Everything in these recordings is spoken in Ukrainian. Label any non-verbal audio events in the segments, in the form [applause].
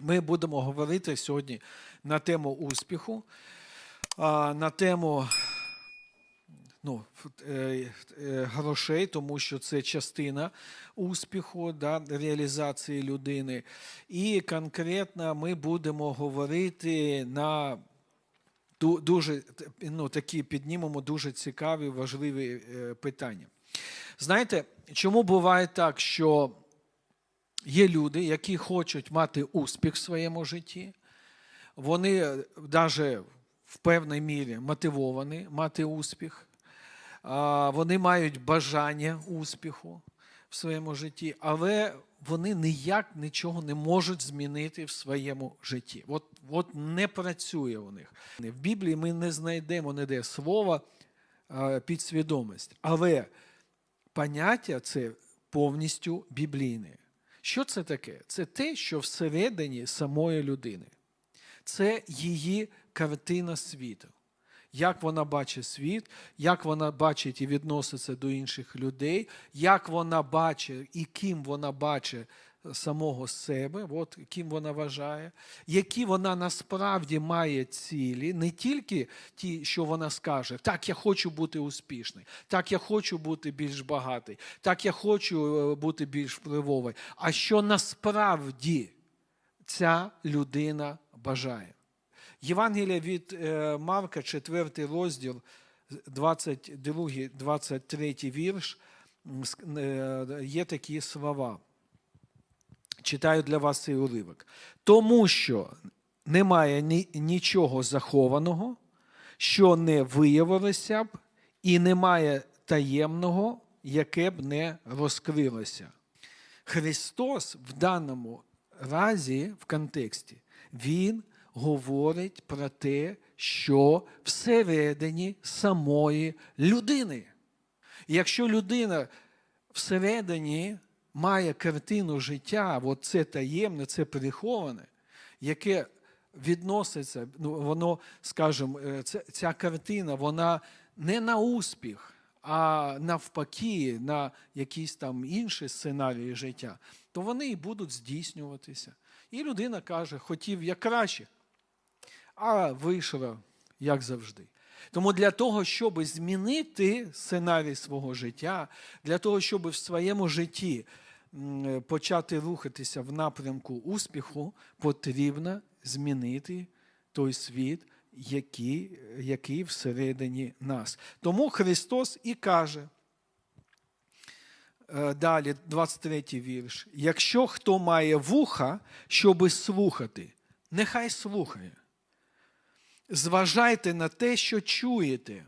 Ми будемо говорити сьогодні на тему успіху, на тему ну, е, е, грошей, тому що це частина успіху, да, реалізації людини. І конкретно ми будемо говорити на дуже ну, такі піднімемо дуже цікаві, важливі е, питання. Знаєте, чому буває так, що є люди, які хочуть мати успіх в своєму житті, вони навіть в певній мірі мотивовані мати успіх, вони мають бажання успіху в своєму житті, але вони ніяк нічого не можуть змінити в своєму житті. От, от не працює у них. В Біблії ми не знайдемо ніде слова а, підсвідомість, але поняття це повністю біблійне. Що це таке? Це те, що всередині самої людини. Це її картина світу. Як вона бачить світ, як вона бачить і відноситься до інших людей, як вона бачить і ким вона бачить самого себе, от ким вона вважає, які вона насправді має цілі, не тільки ті, що вона скаже, так, я хочу бути успішний, так, я хочу бути більш багатий, так, я хочу е, бути більш впливовий, а що насправді ця людина бажає. Євангелія від е, Марка, 4 розділ, 22-23 вірш, м, ск- е, є такі слова. Читаю для вас цей уривок. Тому що немає ні- нічого захованого, що не виявилося б, і немає таємного, яке б не розкрилося. Христос в даному разі в контексті Він говорить про те, що всередині самої людини. Якщо людина всередині має картину життя, от це таємне, це приховане, яке відноситься, ну, воно, скажімо, е, ця, картина, вона не на успіх, а навпаки, на якісь там інші сценарії життя, то вони і будуть здійснюватися. І людина каже, хотів як краще, а вийшло як завжди. Тому для того, щоб змінити сценарій свого життя, для того, щоб в своєму житті почати рухатися в напрямку успіху, потрібно змінити той світ, який, який всередині нас. Тому Христос і каже, Е, Далі, 23 вірш. Якщо хто має вуха, щоби слухати, нехай слухає. Зважайте на те, що чуєте,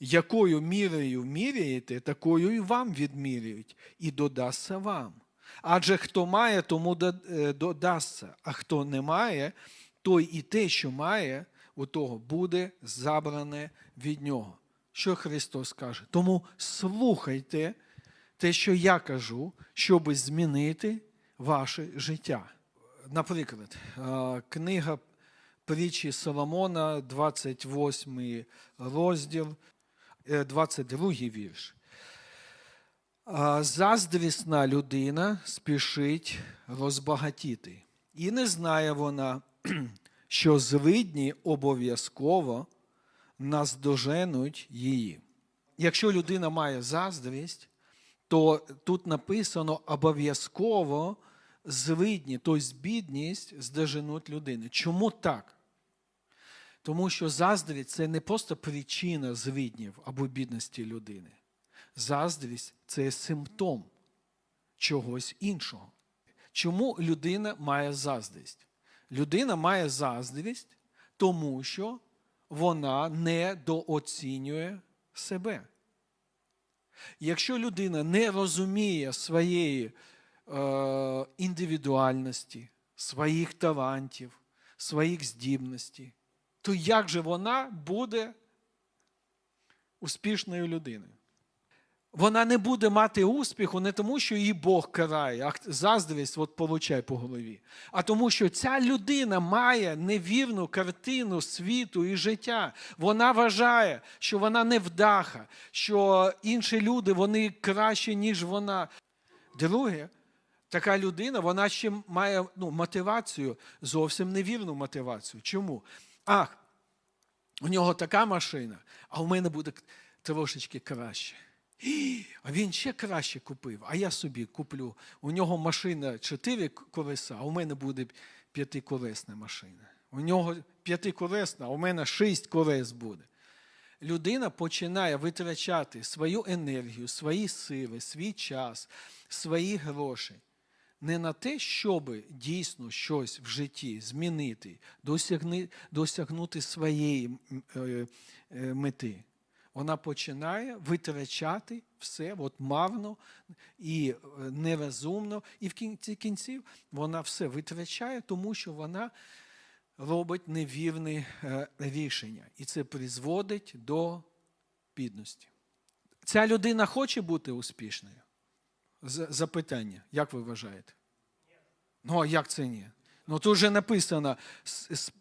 якою мірою міряєте, такою і вам відміряють, і додасться вам. Адже хто має, тому е, додасться, а хто не має, той і те, що має, у того буде забране від нього. Що Христос каже? Тому слухайте те, що я кажу, щоб змінити ваше життя. Наприклад, е, книга притчі Соломона, 28 розділ, е, 22 вірш. Заздрісна людина спішить розбагатіти. І не знає вона, [clears throat] що злидні обов'язково наздоженуть її. Якщо людина має заздрість, то тут написано обов'язково злидні, тобто бідність здоженуть людини. Чому так? Тому що заздрість це не просто причина злиднів або бідності людини. Заздрість це симптом чогось іншого. Чому людина має заздрість? Людина має заздрість, тому що вона недооцінює себе. Якщо людина не розуміє своєї е, індивідуальності, своїх талантів, своїх здібностей, то як же вона буде успішною людиною? Вона не буде мати успіху не тому, що її Бог карає, а заздрість от получай по голові. А тому, що ця людина має невірну картину світу і життя. Вона вважає, що вона невдаха, що інші люди вони краще, ніж вона. Друге, Така людина, вона ще має ну, мотивацію, зовсім невірну мотивацію. Чому? Ах, у нього така машина, а у мене буде трошечки краще. «Гі, А він ще краще купив, а я собі куплю. У нього машина чотири колеса, а у мене буде п'ятиколесна машина. У нього п'ятиколесна, а у мене шість колес буде. Людина починає витрачати свою енергію, свої сили, свій час, свої гроші не на те, щоб дійсно щось в житті змінити, досягнути своєї е, е, мети. Вона починає витрачати все от марно і е, нерозумно, і в кінці кінців вона все витрачає, тому що вона робить невірне е, рішення. І це призводить до бідності. Ця людина хоче бути успішною? Запитання, як ви вважаєте? Ну, а як це ні? Ну тут же написано: «С- с-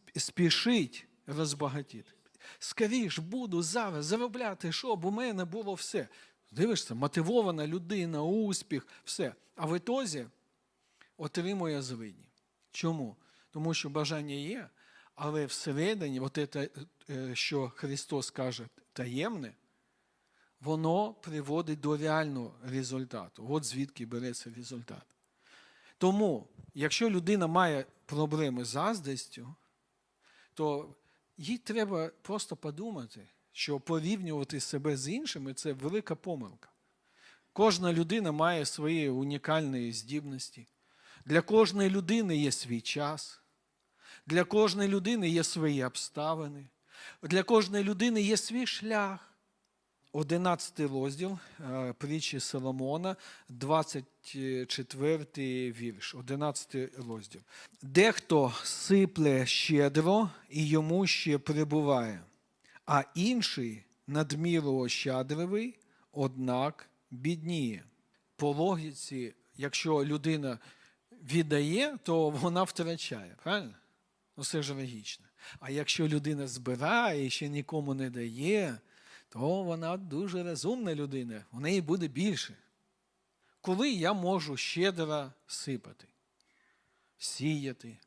розбагатіти. Скоріш буду зараз заробляти, щоб у мене було все. Дивишся, мотивована людина, успіх, все. А в ітозі отримує злидні. Чому? Тому що бажання є, але всередині, от це, е, що Христос каже, таємне, воно приводить до реального результату. От звідки береться результат. Тому, якщо людина має проблеми з заздрістю, то їй треба просто подумати, що порівнювати себе з іншими це велика помилка. Кожна людина має свої унікальні здібності. Для кожної людини є свій час. Для кожної людини є свої обставини. Для кожної людини є свій шлях. 11 розділ е, притчі Соломона, 24 вірш, 11 розділ. Дехто сипле щедро і йому ще прибуває, а інший надміру ощадливий, однак бідніє. По логіці, якщо людина віддає, то вона втрачає, правильно? Ну, це ж логічно. А якщо людина збирає і ще нікому не дає, то вона дуже розумна людина, у неї буде більше. Коли я можу щедро сипати, сіяти,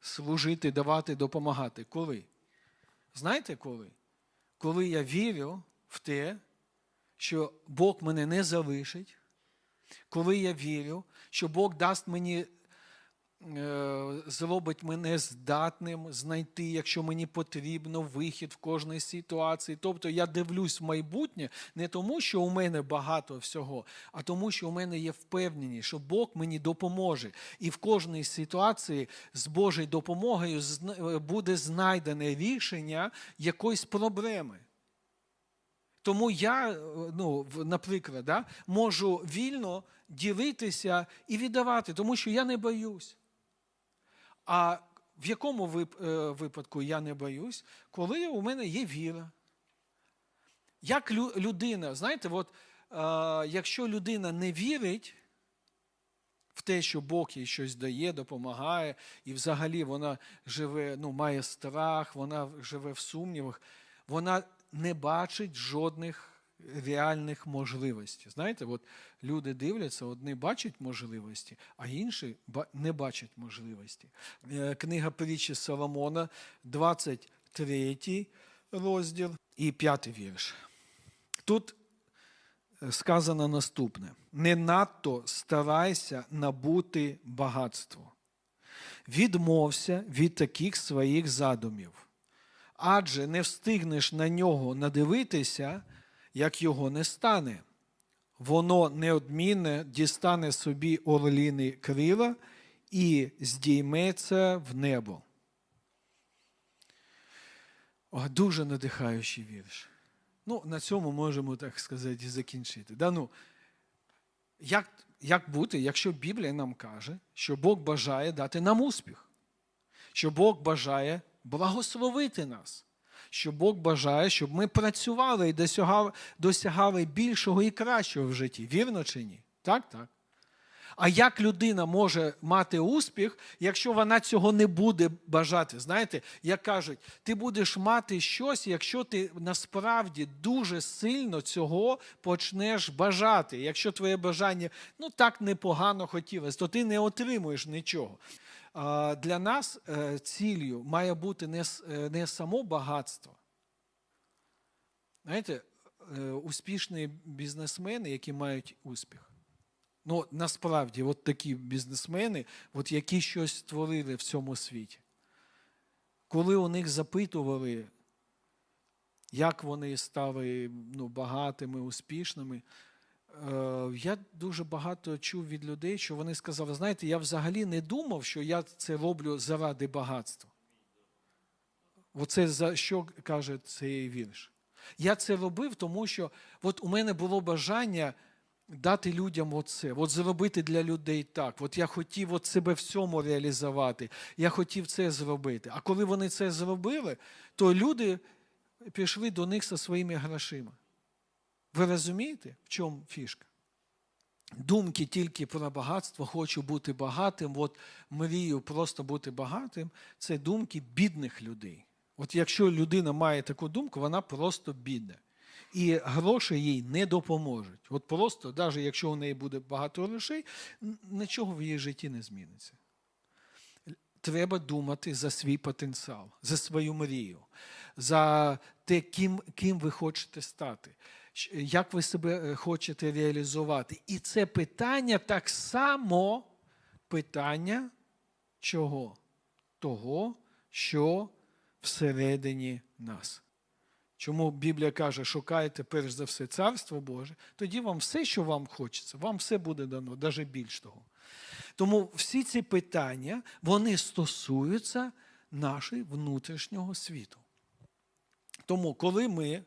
служити, давати, допомагати? Коли? Знаєте коли? Коли я вірю в те, що Бог мене не залишить, коли я вірю, що Бог дасть мені зробить мене здатним знайти, якщо мені потрібно, вихід в кожній ситуації. Тобто я дивлюсь в майбутнє не тому, що у мене багато всього, а тому, що у мене є впевненість, що Бог мені допоможе. І в кожній ситуації з Божою допомогою буде знайдене рішення якоїсь проблеми. Тому я, е, ну, наприклад, да, можу вільно ділитися і віддавати, тому що я не боюсь. А в якому е, випадку я не боюсь, коли у мене є віра? Як людина, знаєте, от, е, якщо людина не вірить в те, що Бог їй щось дає, допомагає, і взагалі вона живе, ну, має страх, вона живе в сумнівах, вона не бачить жодних реальних можливостей. Знаєте, от люди дивляться, одні бачать можливості, а інші не бачать можливості. Е, Книга притчі Соломона, 23 розділ і 5 вірш. Тут е, сказано наступне: не надто старайся набути багатство. Відмовся від таких своїх задумів, адже не встигнеш на нього надивитися, як його не стане. Воно неодмінне дістане собі орліни крила і здійметься в небо. О, дуже надихаючий вірш. Ну, на цьому можемо, так сказати, закінчити. Да, ну, як, як бути, якщо Біблія нам каже, що Бог бажає дати нам успіх, що Бог бажає благословити нас, що Бог бажає, щоб ми працювали і досягали, досягали більшого і кращого в житті. Вірно чи ні? Так, так. А як людина може мати успіх, якщо вона цього не буде бажати? Знаєте, як кажуть, ти будеш мати щось, якщо ти насправді дуже сильно цього почнеш бажати. Якщо твоє бажання ну так непогано хотілося, то ти не отримуєш нічого. Для нас е, ціллю має бути не, е, не само багатство. Знаєте, е, успішні бізнесмени, які мають успіх. Ну, насправді, от такі бізнесмени, от які щось створили в цьому світі. Коли у них запитували, як вони стали ну, багатими, успішними, я дуже багато чув від людей, що вони сказали, знаєте, я взагалі не думав, що я це роблю заради багатства. Оце за що каже цей вірш. Я це робив, тому що от у мене було бажання дати людям оце, от зробити для людей так. От я хотів от себе в цьому реалізувати, я хотів це зробити. А коли вони це зробили, то люди пішли до них зі своїми грошима. Ви розумієте, в чому фішка? Думки тільки про багатство, хочу бути багатим, от мрію просто бути багатим, це думки бідних людей. От якщо людина має таку думку, вона просто бідна. І гроші їй не допоможуть. От просто, навіть якщо у неї буде багато грошей, нічого в її житті не зміниться. Треба думати за свій потенціал, за свою мрію, за те, ким, ким ви хочете стати, як ви себе е, хочете реалізувати. І це питання так само питання чого? Того, що всередині нас. Чому Біблія каже, шукайте перш за все Царство Боже, тоді вам все, що вам хочеться, вам все буде дано, навіть більш того. Тому всі ці питання вони стосуються нашого внутрішнього світу. Тому, коли ми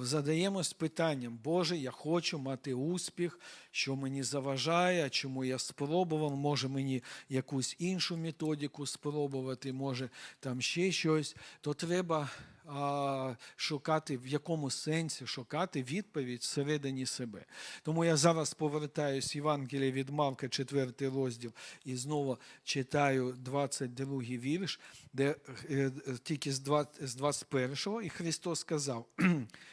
задаємось питанням, Боже, я хочу мати успіх, що мені заважає, чому я спробував, може мені якусь іншу методику спробувати, може там ще щось, то треба шукати, в якому сенсі шукати відповідь всередині себе. Тому я зараз повертаюсь Євангелія від Марка, 4 розділ, і знову читаю 22 вірш, де е, тільки з 20 з 21, і Христос сказав: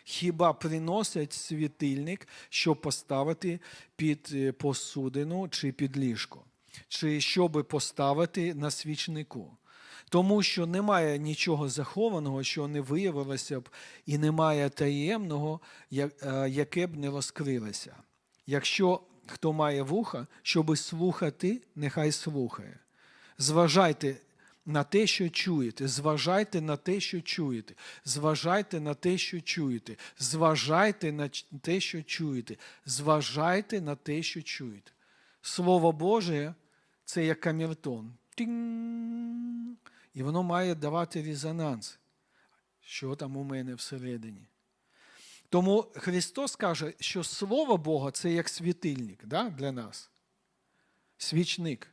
хіба приносять світильник, щоб поставити під е, посудину чи під ліжко, чи щоб поставити на свічнику? Тому що немає нічого захованого, що не виявилося б, і немає таємного, е, яке б не розкрилося. Якщо хто має вуха, щоби слухати, нехай слухає. Зважайте на те, що чуєте, зважайте на те, що чуєте, зважайте на те, що чуєте, зважайте на те, що чуєте, зважайте на те, що чуєте. Слово Боже це як камертон. Тінь! І воно має давати резонанс, що там у мене всередині. Тому Христос каже, що Слово Бога це як світильник да, для нас. Свічник.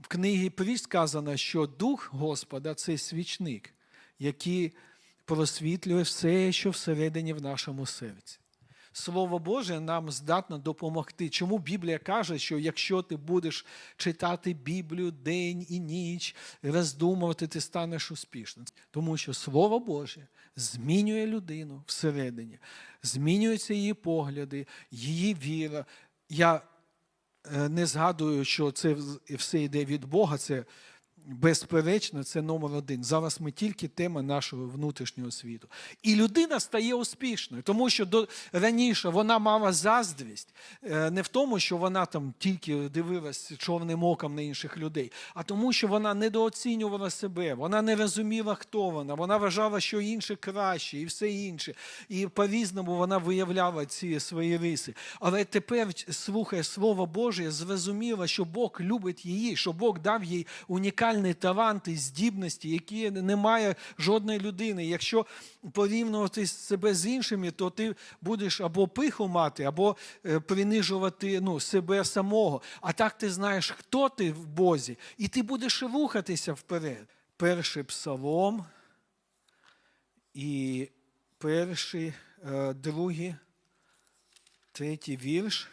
В книгі Пріст сказано, що Дух Господа це свічник, який просвітлює все, що всередині в нашому серці. Слово Боже нам здатно допомогти. Чому Біблія каже, що якщо ти будеш читати Біблію день і ніч, роздумувати, ти станеш успішним. Тому що Слово Боже змінює людину всередині, змінюються її погляди, її віра. Я е, не згадую, що це все йде від Бога, це безперечно, це номер один. Зараз ми тільки тема нашого внутрішнього світу. І людина стає успішною, тому що до, раніше вона мала заздрість е, не в тому, що вона там тільки дивилась чорним оком на інших людей, а тому, що вона недооцінювала себе, вона не розуміла, хто вона, вона вважала, що інші краще і все інше. І по-різному вона виявляла ці свої риси. Але тепер, слухає Слово Боже, зрозуміла, що Бог любить її, що Бог дав їй унікальний талант і здібності, які не має жодної людини. Якщо порівнювати себе з іншими, то ти будеш або пиху мати, або е, принижувати ну, себе самого. А так ти знаєш, хто ти в Бозі, і ти будеш рухатися вперед. Перший псалом і перший, е, другий, третій вірш.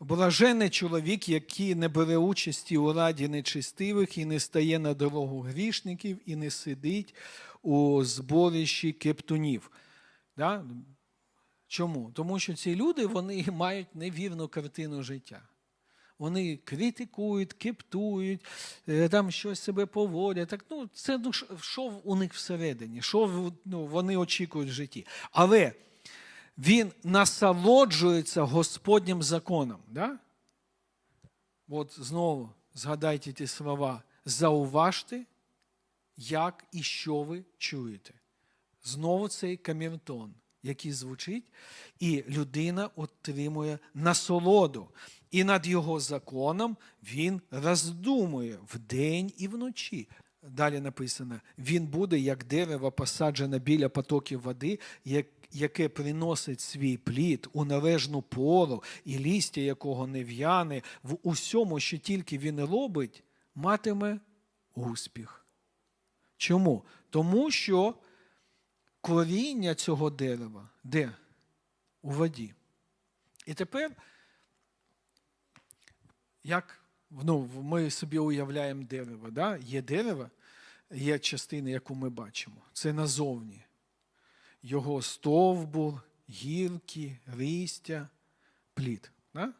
Блажений чоловік, який не бере участі у раді нечистивих і не стає на дорогу грішників, і не сидить у зборищі кептунів. Да? Чому? Тому що ці люди вони [laughs] мають невірну картину життя. Вони критикують, кептують, е, там щось себе поводять. Так, ну, це ну, що- у них всередині, що ну, вони очікують в житті. Але він насолоджується Господнім законом. Да? От знову згадайте ті слова. Зауважте, як і що ви чуєте. Знову цей камертон, який звучить, і людина отримує насолоду. І над його законом він роздумує вдень і вночі. Далі написано: він буде як дерево посаджене біля потоків води, як, яке приносить свій плід у належну пору, і лістя якого не в'яне, в усьому, що тільки він робить, матиме успіх. Чому? Тому що коріння цього дерева де? У воді. І тепер, як ну, ми собі уявляємо дерево, да? є дерево, є частина, яку ми бачимо. Це назовні. Його стовбур, гілки, листя, плід. Да?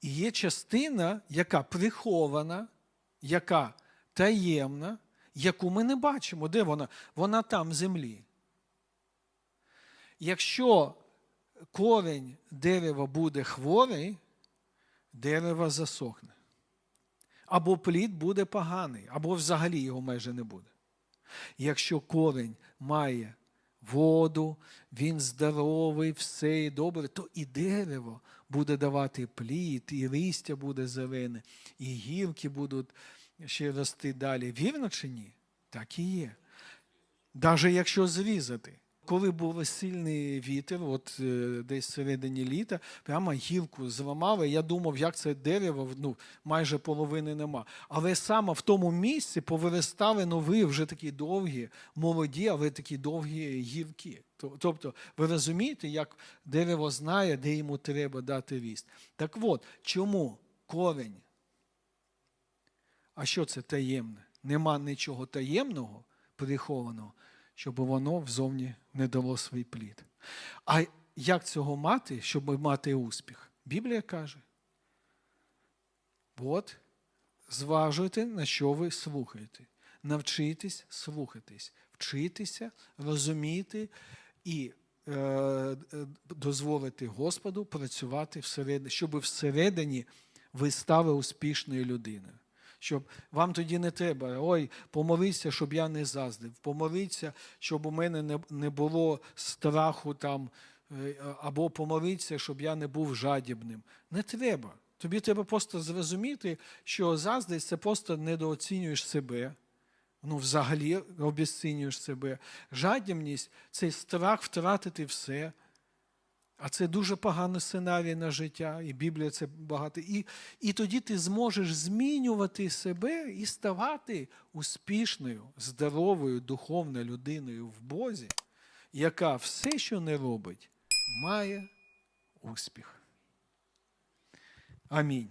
І є частина, яка прихована, яка таємна, яку ми не бачимо. Де вона? Вона там в землі. Якщо корень дерева буде хворий, дерево засохне. Або плід буде поганий, або взагалі його майже не буде. Якщо корень має воду, він здоровий, все і добре, то і дерево буде давати плід, і листя буде зелене, і гілки будуть ще рости далі. Вірно чи ні? Так і є. Навіть якщо зрізати. Коли був сильний вітер, от е, десь всередині літа, прямо гілку зламали. Я думав, як це дерево, ну, майже половини нема. Але саме в тому місці повиростали нові, вже такі довгі, молоді, але такі довгі гілки. Тобто, ви розумієте, як дерево знає, де йому треба дати ріст. Так от, чому корень? А що це таємне? Нема нічого таємного, прихованого, щоб воно взовні не дало свій плід. А як цього мати, щоб мати успіх? Біблія каже: от, зважуйте, на що ви слухаєте. Навчитись слухатись, вчитися, розуміти і е, дозволити Господу працювати всередині, щоб всередині ви стали успішною людиною. Щоб вам тоді не треба, ой, помолися, щоб я не заздрив, помолися, щоб у мене не, було страху там, е, або помолитися, щоб я не був жадібним. Не треба. Тобі треба просто зрозуміти, що заздрість це просто недооцінюєш себе. Ну, взагалі обіцінюєш себе. Жадібність це страх втратити все. А це дуже поганий сценарій на життя, і Біблія це багато. І, і тоді ти зможеш змінювати себе і ставати успішною, здоровою, духовною людиною в Бозі, яка все, що не робить, має успіх. Амінь.